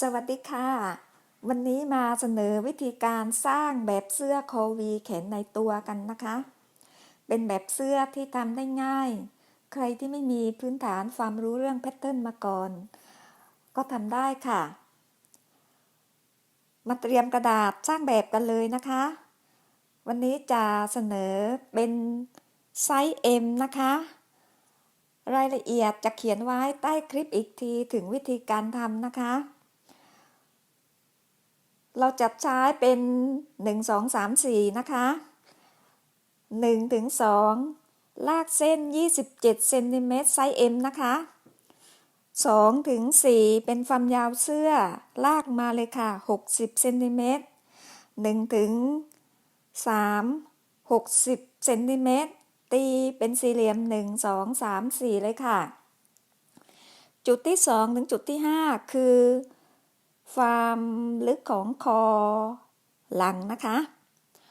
สวัสดีค่ะ วันนี้มาเสนอวิธีการสร้างแบบเสื้อโควีแขนในตัวกันนะคะ เป็นแบบเสื้อที่ทำได้ง่าย ใครที่ไม่มีพื้นฐานความรู้เรื่องแพทเทิร์นมาก่อน ก็ทำได้ค่ะ มาเตรียมกระดาษสร้างแบบกันเลยนะคะ วันนี้จะเสนอเป็นไซส์ M นะคะ รายละเอียดจะเขียนไว้ใต้คลิปอีกทีถึงวิธีการทำนะคะ เราจัดใช้เป็น 1 2 3 4 นะคะ1ถึง2ลากเส้น 27เซนติเมตรไซส์ M นะคะ2ถึง4เป็นความยาวเสื้อ ลากมาเลยค่ะ 60เซนติเมตร1ถึง3 60เซนติเมตรตีเป็นสี่เหลี่ยม 1 2 3 4 เลยค่ะ จุดที่ 2 ถึงจุดที่ 5 คือ ความลึกของคอหลังนะคะ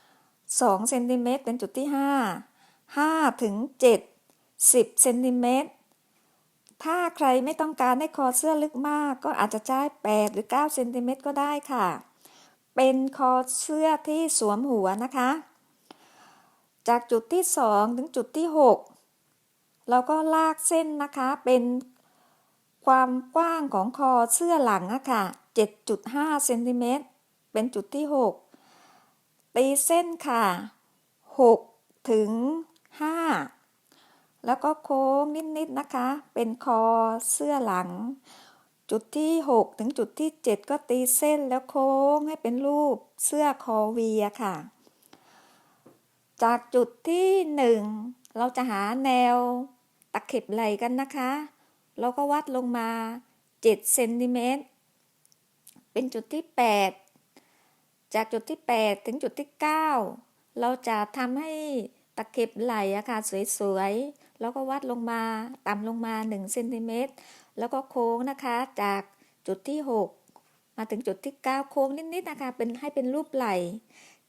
2เซนติเมตรเป็นจุดที่ 5 5ถึง7 10เซนติเมตรถ้าใครไม่ต้องการให้คอเสื้อลึกมาก ก็อาจจะใช้8หรือ9เซนติเมตรก็ได้ค่ะ เป็นคอเสื้อที่สวมหัวนะคะ จากจุดที่ 2 ถึงจุดที่ 6 เราก็ลากเส้นนะคะเป็นความกว้างของคอเสื้อหลังอะค่ะ 7.5เซนติเมตรเป็นจุดที่ 6 ตีเส้นค่ะ 6 ถึง 5 แล้วก็โค้งนิดๆนะคะ เป็นคอเสื้อหลัง จุดที่ 6 ถึงจุดที่ 7 ก็ตีเส้นแล้วโค้งให้เป็นรูปเสื้อคอเวีอะค่ะ จากจุดที่ 1 เราจะหาแนวตะเข็บไหลกันนะคะ เราก็วัดลงมา 7 เซนติเมตร เป็นจุดที่ 8 จากจุดที่ 8 ถึงจุดที่ 9 เราจะทำให้ตะเข็บไหลอะค่ะสวยๆ แล้วก็วัดลงมาต่ำลงมา1เซนติเมตรแล้วก็โค้งนะคะจากจุดที่ 6 มาถึงจุดที่ 9 โค้งนิดๆนะคะเป็นให้เป็นรูปไหล่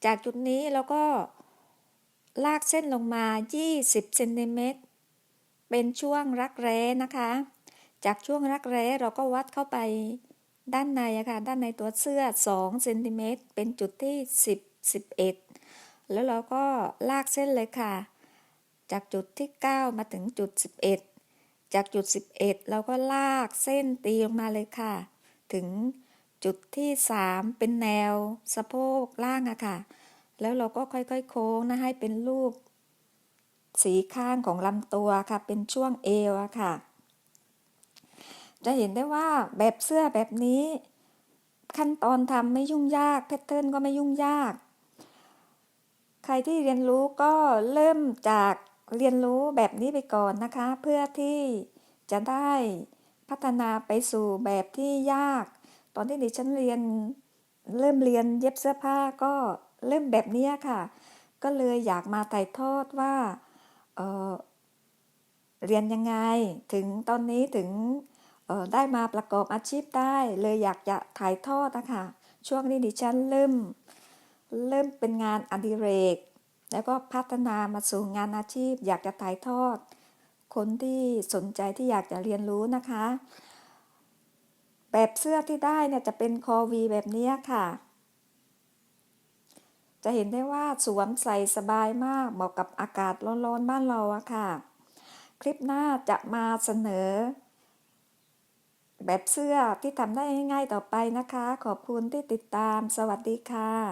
จากจุดนี้เราก็ลากเส้นลงมา 20เซนติเมตรเป็นช่วงรักแร้นะคะ จากช่วงรักแร้เราก็วัดเข้าไป ด้านในอะค่ะด้านในตัวเสื้อ2เซนติเมตรเป็นจุดที่ 10 11 แล้วเราก็ลากเส้นเลยค่ะ จากจุดที่ 9 มาถึงจุด 11 จากจุด 11 เราก็ลากเส้นตีลงมาเลยค่ะ ถึงจุดที่ 3 เป็นแนวสะโพกล่างอะค่ะ แล้วเราก็ค่อยๆโค้งนะให้เป็นรูปสีข้างของลำตัวค่ะ เป็นช่วงเอวอะค่ะ จะเห็นได้ว่าแบบเสื้อแบบนี้ ขั้นตอนทำไม่ยุ่งยากแพทเทิร์นก็ไม่ยุ่งยาก ใครที่เรียนรู้ก็เริ่มจากเรียนรู้แบบนี้ไปก่อนนะคะ เพื่อที่จะได้พัฒนาไปสู่แบบที่ยาก ตอนที่ดิฉันเรียนเริ่มเรียนเย็บเสื้อผ้าก็เริ่มแบบนี้ค่ะ ก็เลยอยากมาถ่ายทอดว่าเเรียนยังไง ถึงตอนนี้ถึง ได้มาประกอบอาชีพได้ เลยอยากจะถ่ายทอดนะคะช่วงนี้ดิฉันเริ่มเริ่มเป็นงานอดิเรก แล้วก็พัฒนามาสู่งานอาชีพ อยากจะถ่ายทอด คนที่สนใจที่อยากจะเรียนรู้นะคะ แบบเสื้อที่ได้เนี่ยจะเป็นคอวีแบบนี้ค่ะ จะเห็นได้ว่าสวมใส่สบายมากเหมาะกับอากาศร้อนๆบ้านเราอะค่ะ คลิปหน้าจะมาเสนอ แบบเสื้อที่ทำได้ง่ายๆต่อไปนะคะ ขอบคุณที่ติดตาม สวัสดีค่ะ